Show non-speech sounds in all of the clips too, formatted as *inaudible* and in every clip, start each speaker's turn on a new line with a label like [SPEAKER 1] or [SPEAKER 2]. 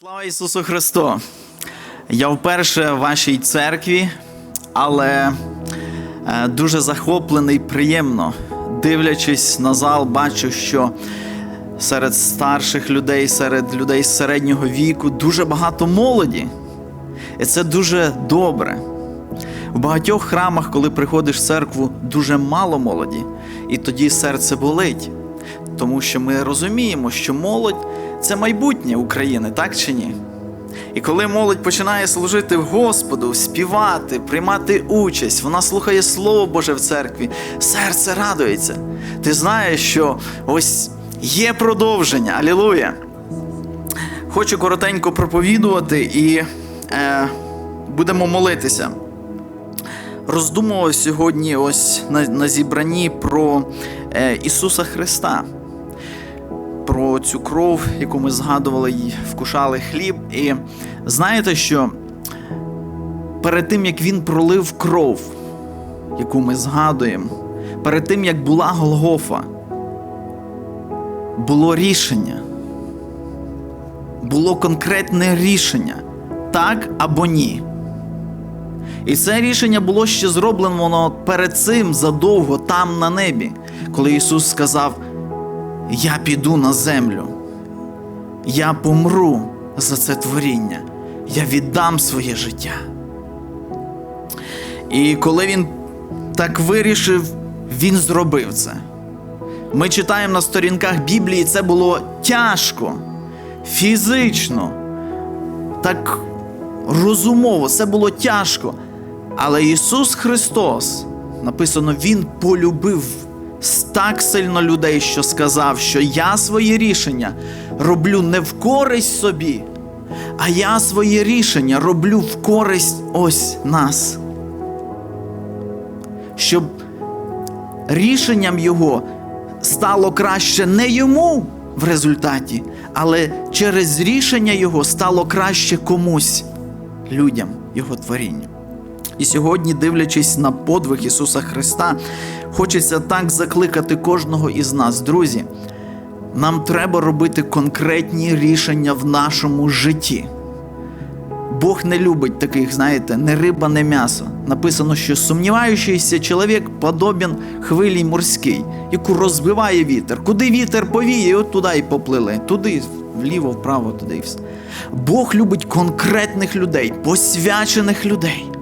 [SPEAKER 1] Слава Ісусу Христу! Я вперше в вашій церкві, але е, дуже захоплений, приємно. Дивлячись на зал, бачу, що серед старших людей, серед людей середнього віку дуже багато молоді. І це дуже добре. В багатьох храмах, коли приходиш в церкву, дуже мало молоді, і тоді серце болить. Тому що ми розуміємо, що молодь це майбутнє України, так чи ні? І коли молодь починає служити Господу, співати, приймати участь, вона слухає Слово Боже в церкві, серце радується. Ти знаєш, що ось є продовження. Алілуя! Хочу коротенько проповідувати і е, будемо молитися. Роздумував сьогодні ось на, на зібранні про е, Ісуса Христа, про цю кров, яку ми згадували і вкушали хліб. І знаєте, що перед тим, як Він пролив кров, яку ми згадуємо, перед тим, як була Голгофа, було рішення. Було конкретне рішення так або ні. І це рішення було ще зроблено перед цим задовго там на небі, коли Ісус сказав: Я піду на землю, я помру за це творіння, я віддам своє життя. І коли він так вирішив, він зробив це. Ми читаємо на сторінках Біблії, це було тяжко, фізично, так розумово, це було тяжко. Але Ісус Христос, написано, Він полюбив так сильно людей, що сказав, що я своє рішення роблю не в користь собі, а я своє рішення роблю в користь ось нас. Щоб рішенням Його стало краще не йому в результаті, але через рішення Його стало краще комусь, людям, Його творінню. І сьогодні, дивлячись на подвиг Ісуса Христа, хочеться так закликати кожного із нас, друзі. Нам треба робити конкретні рішення в нашому житті. Бог не любить таких, знаєте, не риба, не м'ясо. Написано, що сумніваючийся чоловік подобен хвилі морській, яку розбиває вітер. Куди вітер повіє, от туди і поплили. Туди, вліво, вправо, туди і все. Бог любить конкретних людей, посвячених людей.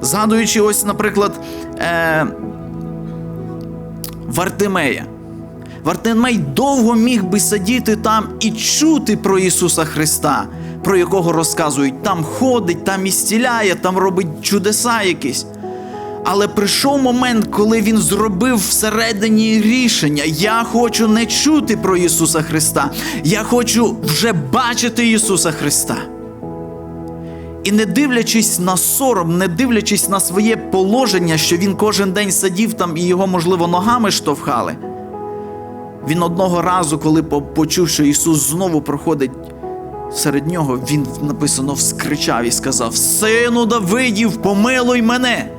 [SPEAKER 1] Згадуючи, ось, наприклад, е, Вартимея. Вартимей довго міг би сидіти там і чути про Ісуса Христа, про якого розказують, там ходить, там ісціляє, там робить чудеса якісь. Але прийшов момент, коли він зробив всередині рішення: я хочу не чути про Ісуса Христа, я хочу вже бачити Ісуса Христа. І не дивлячись на сором, не дивлячись на своє положення, що він кожен день сидів там і його, можливо, ногами штовхали. Він одного разу, коли почув, що Ісус знову проходить серед нього, він написано вскричав і сказав: Сину Давидів, помилуй мене.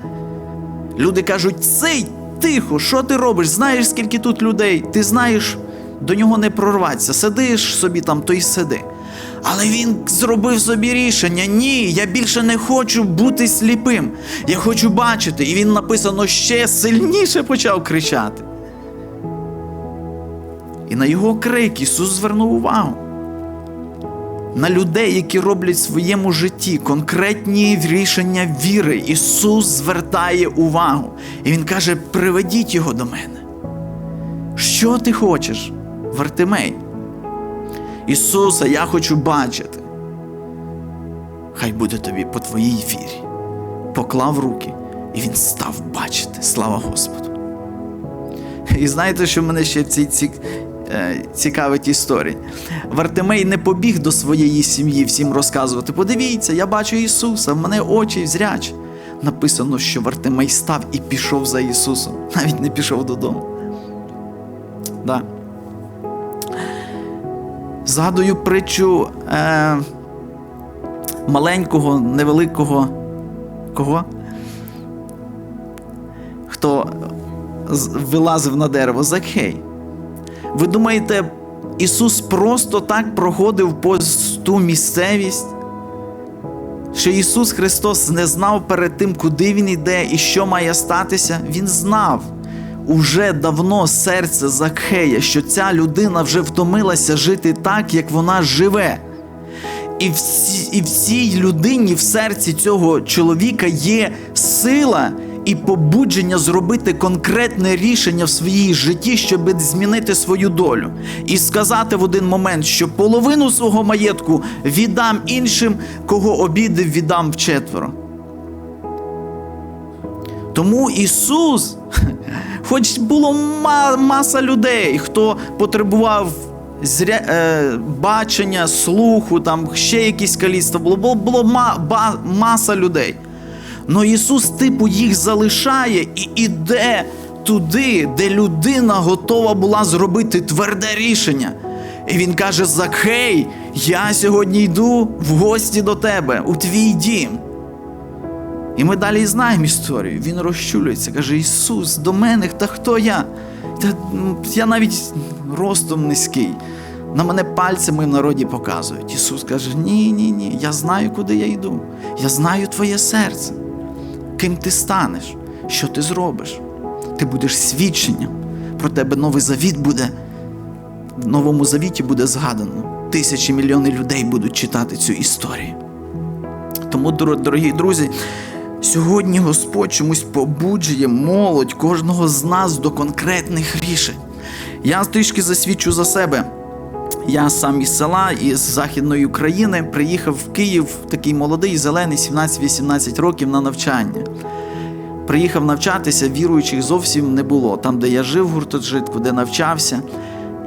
[SPEAKER 1] Люди кажуть, цей тихо, що ти робиш? Знаєш, скільки тут людей? Ти знаєш, до нього не прорватися. Сидиш собі там, то й сиди. Але він зробив собі рішення: ні, я більше не хочу бути сліпим. Я хочу бачити. І він написано ще сильніше почав кричати. І на його крик Ісус звернув увагу. На людей, які роблять в своєму житті конкретні рішення віри, Ісус звертає увагу. І Він каже: приведіть його до мене. Що ти хочеш, Вартимей? Ісуса, я хочу бачити. Хай буде тобі по твоїй вірі. Поклав руки, і він став бачити. Слава Господу. І знаєте, що мене ще ці, ці, е, цікавить історія? Вартимей не побіг до своєї сім'ї всім розказувати. Подивіться, я бачу Ісуса, в мене очі зрячі. Написано, що Вартимей став і пішов за Ісусом, навіть не пішов додому. Да. Згадую притчу е, маленького, невеликого кого? Хто вилазив на дерево? Закхей. Ви думаєте, Ісус просто так проходив повз ту місцевість, що Ісус Христос не знав перед тим, куди Він йде і що має статися. Він знав уже давно серце Закхея, що ця людина вже втомилася жити так, як вона живе. І в, і в людині, в серці цього чоловіка є сила і побудження зробити конкретне рішення в своїй житті, щоб змінити свою долю. І сказати в один момент, що половину свого маєтку віддам іншим, кого обідав, віддам вчетверо. Тому Ісус, *laughs* хоч було маса людей, хто потребував зря, е, бачення, слуху, там ще якісь каліцтва, було, було, було ма, ба, маса людей. Но Ісус, типу, їх залишає і іде туди, де людина готова була зробити тверде рішення. І він каже: Закхей, я сьогодні йду в гості до тебе, у твій дім. І ми далі знаємо історію. Він розчулюється, каже: Ісус, до мене, та хто я? Та, я навіть ростом низький. На мене пальцями в народі показують. Ісус каже: Ні, ні, ні, я знаю, куди я йду. Я знаю твоє серце. Ким ти станеш, що ти зробиш? Ти будеш свідченням. Про тебе новий завіт буде. В новому завіті буде згадано. Тисячі мільйони людей будуть читати цю історію. Тому, дорогі друзі, сьогодні Господь чомусь побуджує молодь кожного з нас до конкретних рішень. Я трішки засвідчу за себе. Я сам із села, із Західної України, приїхав в Київ такий молодий, зелений, 17-18 років на навчання. Приїхав навчатися, віруючих зовсім не було. Там, де я жив в гуртожитку, де навчався.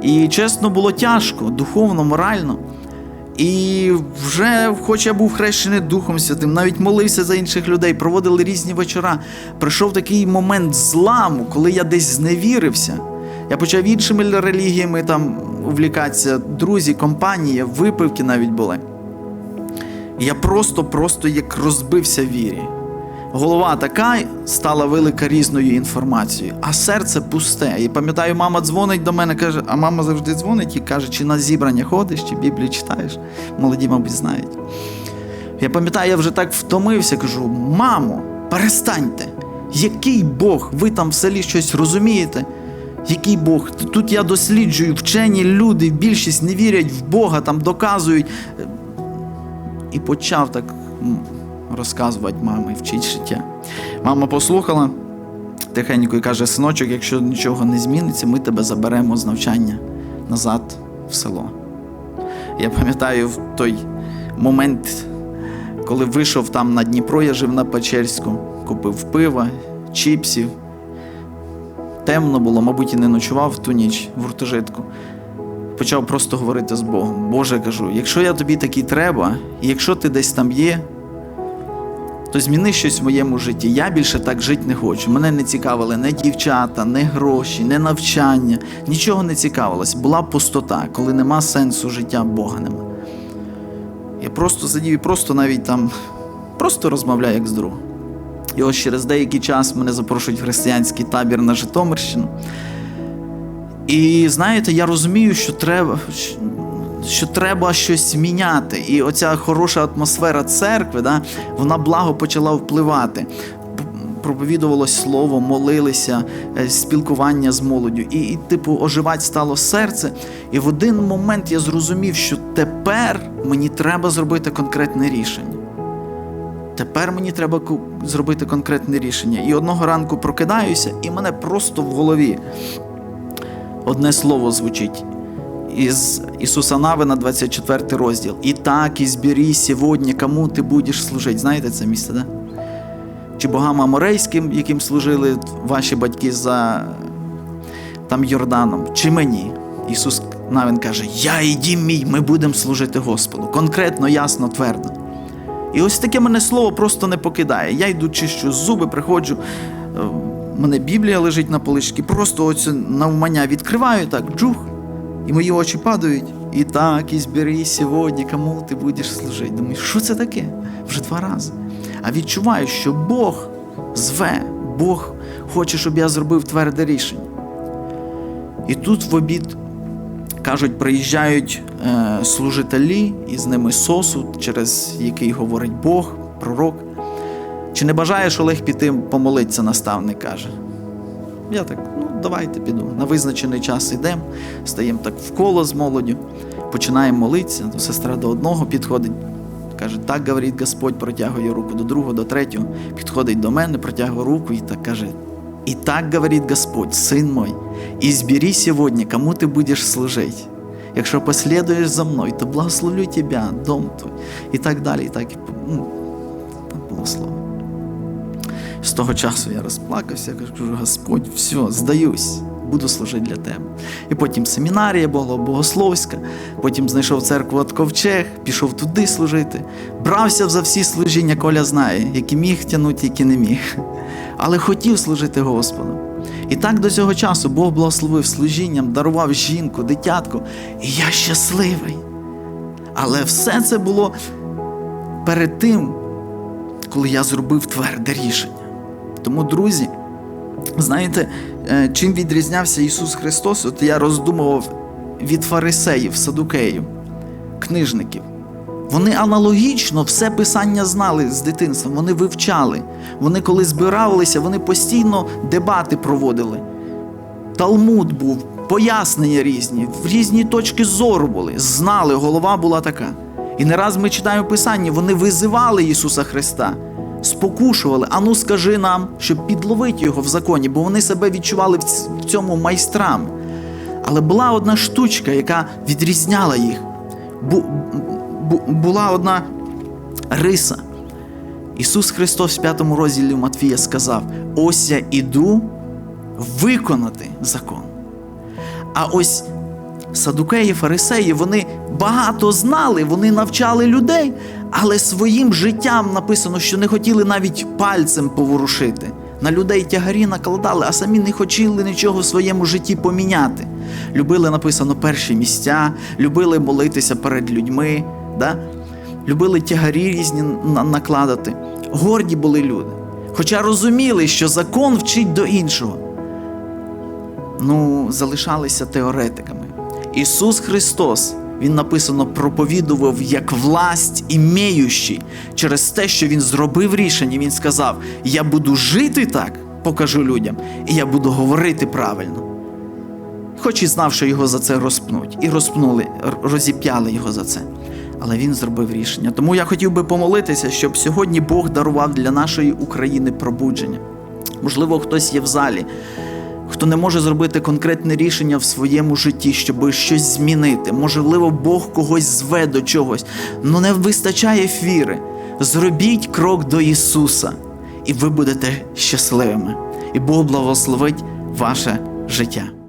[SPEAKER 1] І чесно, було тяжко, духовно, морально. І вже, хоч я був хрещений Духом Святим, навіть молився за інших людей, проводили різні вечора. Прийшов такий момент зламу, коли я десь зневірився. Я почав іншими релігіями там увлікатися, друзі, компанії, випивки навіть були. Я просто-просто як розбився вірі. Голова така стала велика різною інформацією, а серце пусте. І пам'ятаю, мама дзвонить до мене, каже, а мама завжди дзвонить і каже, чи на зібрання ходиш, чи Біблію читаєш. Молоді, мабуть, знають. Я пам'ятаю, я вже так втомився, кажу: мамо, перестаньте. Який Бог? Ви там в селі щось розумієте? Який Бог? Тут я досліджую, вчені люди, більшість не вірять в Бога, там доказують. І почав так розказувати мамі, вчить життя. Мама послухала тихенько і каже: синочок, якщо нічого не зміниться, ми тебе заберемо з навчання назад в село. Я пам'ятаю в той момент, коли вийшов там на Дніпро, я жив на Печерську, купив пива, чіпсів. Темно було, мабуть, і не ночував в ту ніч в гуртожитку. Почав просто говорити з Богом. Боже, кажу, якщо я тобі такий треба, і якщо ти десь там є, то зміни щось в моєму житті. Я більше так жити не хочу. Мене не цікавили не дівчата, не гроші, не навчання. Нічого не цікавилось. Була пустота, коли нема сенсу життя, Бога нема. Я просто сидів і просто навіть там просто розмовляю як з другом. І ось через деякий час мене запрошують в християнський табір на Житомирщину. І знаєте, я розумію, що треба, що треба щось міняти. І оця хороша атмосфера церкви, да, вона благо почала впливати. Проповідувалось слово, молилися, е, спілкування з молоддю. І, і, типу, оживати стало серце. І в один момент я зрозумів, що тепер мені треба зробити конкретне рішення. Тепер мені треба зробити конкретне рішення. І одного ранку прокидаюся, і мене просто в голові одне слово звучить із Ісуса Навина, 24 розділ. І так избери сьогодні, кому ти будеш служити. Знаєте це місце, да? Чи богам аморейським, яким служили ваші батьки за там Йорданом, чи мені? Ісус Навин каже: Я і мій, ми будемо служити Господу. Конкретно, ясно, твердо. І ось таке мене слово просто не покидає. Я йду чищу зуби, приходжу. е, мене Біблія лежить на поличці, просто оце навмання відкриваю так, джух, і мої очі падають. І так, і збери сьогодні, кому ти будеш служити. Думаю, що це таке? Вже два рази. А відчуваю, що Бог зве, Бог хоче, щоб я зробив тверде рішення. І тут в обід Кажуть, приїжджають е, служителі, і з ними сосуд, через який говорить Бог, пророк. Чи не бажаєш Олег піти помолитися, наставник каже. Я так, ну давайте піду. На визначений час йдемо, стаємо так в коло з молоддю, починаємо молитися. До сестра до одного підходить, каже, так говорить Господь, протягує руку до другого, до третього, підходить до мене, протягує руку і так каже: І так говорить Господь, син мой, избери сьогодні, кому ти будеш служити. Якщо послідуєш за мною, то благословлю тебе, дом твій, і так далі. І так, і, ну, там було слово. З того часу я розплакався, кажу, Господь, все, здаюсь, буду служити для тебе. І потім семінарія була богословська, потім знайшов церкву от Ковчег, пішов туди служити, брався за всі служіння, Коля знає, які міг тягнути, які не міг. Але хотів служити Господу. І так до цього часу Бог благословив служінням, дарував жінку, дитятку, і я щасливий. Але все це було перед тим, коли я зробив тверде рішення. Тому, друзі, знаєте, е, чим відрізнявся Ісус Христос? От я роздумував від фарисеїв, садукеїв, книжників. Вони аналогічно все писання знали з дитинства, вони вивчали. Вони, коли збиралися, вони постійно дебати проводили. Талмуд був, пояснення різні, в різні точки зору були, знали, голова була така. І не раз ми читаємо Писання, вони визивали Ісуса Христа, спокушували, ану скажи нам, щоб підловити його в законі, бо вони себе відчували в цьому майстрами. Але була одна штучка, яка відрізняла їх. Бу- бу- була одна риса. Ісус Христос в п'ятому розділі Матвія сказав: Ось я іду виконати закон. А ось садукеї, фарисеї, вони багато знали, вони навчали людей, але своїм життям написано, що не хотіли навіть пальцем поворушити. На людей тягарі накладали, а самі не хотіли нічого в своєму житті поміняти. Любили, написано, перші місця, любили молитися перед людьми, да? любили тягарі різні накладати. Горді були люди. Хоча розуміли, що закон вчить до іншого ну, залишалися теоретиками. Ісус Христос, Він написано, проповідував як власть імеючий через те, що Він зробив рішення. Він сказав: Я буду жити так, покажу людям, і я буду говорити правильно. Хоч і знав, що його за це розпнуть, і розпнули, розіп'яли його за це. Але він зробив рішення. Тому я хотів би помолитися, щоб сьогодні Бог дарував для нашої України пробудження. Можливо, хтось є в залі, хто не може зробити конкретне рішення в своєму житті, щоб щось змінити. Можливо, Бог когось зве до чогось, але не вистачає віри. Зробіть крок до Ісуса, і ви будете щасливими. І Бог благословить ваше життя.